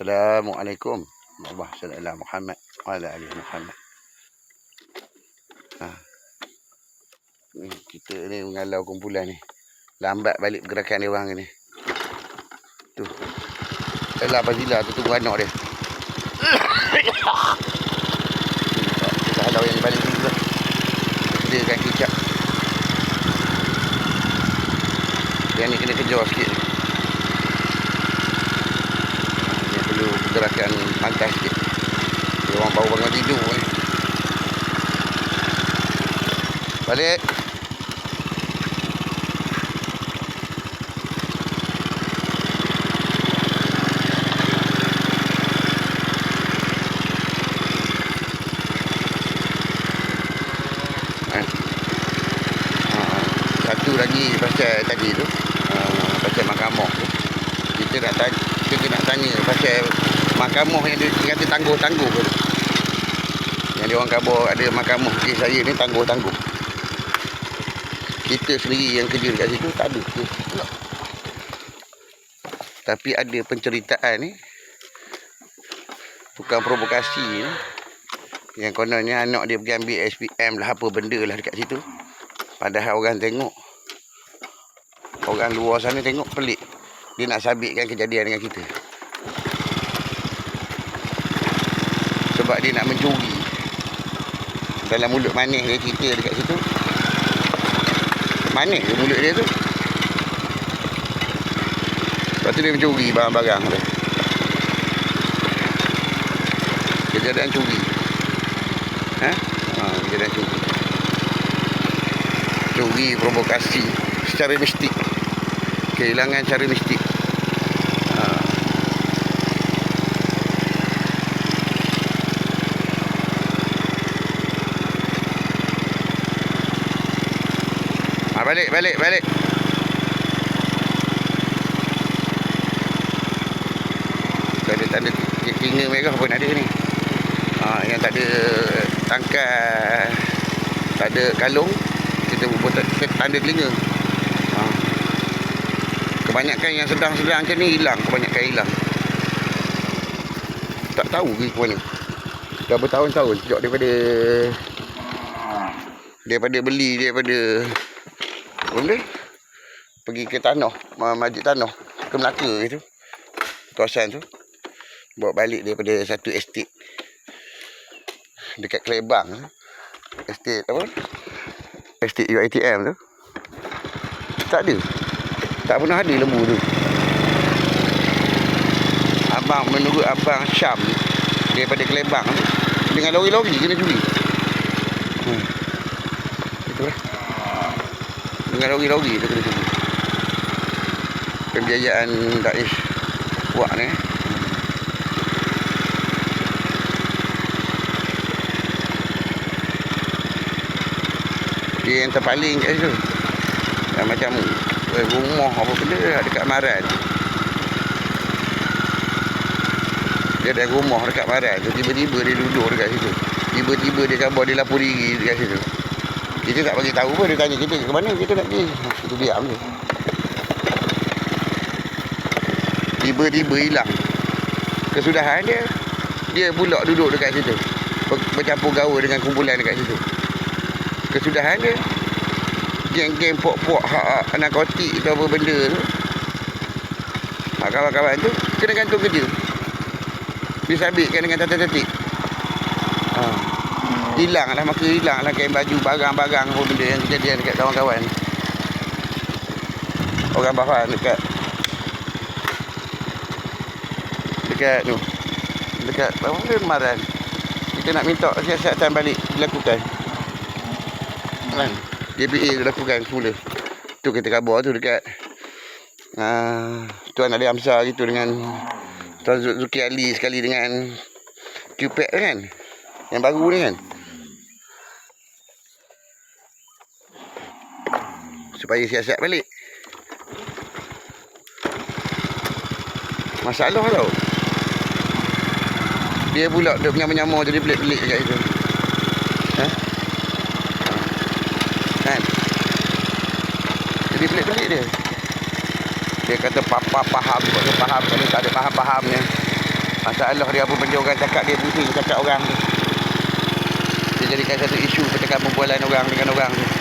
Assalamualaikum. Allah sallallahu Muhammad wa alihi Muhammad. Ha. Ni kita ni mengalau kumpulan ni. Lambat balik pergerakan dia orang ni. Tu. Elah Fazila tu tunggu anak dia. Kita halau yang balik ni pula. Dia kan kicap. Yang ni kena kejar sikit ni. Yang pergerakan pantai sikit. Dia orang baru bangun tidur ni. Balik. Eh. Ah, lagi pasal tadi tu. ah, Pasal mahkamah tu. Kita nak tanya, kita nak tanya pasal mahkamah yang dia kata tangguh-tangguh tu. Yang dia orang khabar ada mahkamah kes saya ni tangguh-tangguh. Kita sendiri yang kerja dekat situ tak ada. Tapi ada penceritaan ni. Bukan provokasi ni. Yang kononnya anak dia pergi ambil SPM lah apa benda lah dekat situ. Padahal orang tengok. Orang luar sana tengok pelik. Dia nak sabitkan kejadian dengan kita. Sebab dia nak mencuri. Dalam mulut manis dia cerita dekat situ. Manis ke mulut dia tu. Lepas tu dia mencuri barang-barang tu. Kejadian curi. Ha? Ha, kejadian curi. Curi provokasi secara mistik. Kehilangan cara mistik. Ha. Balik, balik, balik. Tak ada tanda tinga merah pun ada ni. Ha, yang tak ada tangkai, tak ada kalung, kita buat tak- tanda telinga. Ha. Kebanyakan yang sedang-sedang macam ni hilang, kebanyakan hilang. Tak tahu ke mana. Dah bertahun-tahun sejak daripada daripada beli daripada benda? Pergi ke tanah, ma- masjid tanah, ke Melaka itu. Kawasan tu. Bawa balik daripada satu estate dekat Kelebang tu. Estate apa? Estate UiTM tu. Tak ada. Tak pernah ada lembu tu. Abang menurut abang Syam daripada Kelebang tu dengan lori-lori kena curi. Hmm. Itu lah. Dengan lori-lori tu kena curi. Pembiayaan Daesh buat ni. Dia yang terpaling kat situ. Yang macam eh, rumah apa benda dekat Maran. Dia ada rumah dekat Maran tu tiba-tiba dia duduk dekat situ. Tiba-tiba dia khabar dia lapor diri dekat situ. Kita tak bagi tahu pun dia tanya kita ke mana kita nak pergi. Kita diam je. Tiba-tiba hilang. Kesudahan dia dia pula duduk dekat situ. Ber- Bercampur gaul dengan kumpulan dekat situ. Kesudahan dia geng-geng pok-pok hak narkotik tu apa benda tu. Kawan-kawan tu kena gantung kerja. Disabitkan dengan tata tertib. Ha. Hilang lah maka hilang lah kain baju barang-barang apa benda yang kejadian dekat kawan-kawan. Orang Bahran dekat dekat tu dekat apa benda Maran. Kita nak minta siasatan balik dilakukan. Kan? JPA dilakukan semula. Tu kita khabar tu dekat uh, Tuan Ali Hamzah gitu dengan Tuan Zulki Ali sekali dengan QPAC kan. Yang baru ni kan. Supaya siasat balik. Masalah tau. Dia pula dia punya menyamar jadi pelik-pelik dekat itu. Ha? Kan? Jadi pelik-pelik dia. Dia kata papa faham, kata faham, kalau tak ada faham-fahamnya. Masalah dia apa benda orang cakap dia pusing cakap orang tu. Dia jadikan satu isu percakapan perbualan orang dengan orang tu.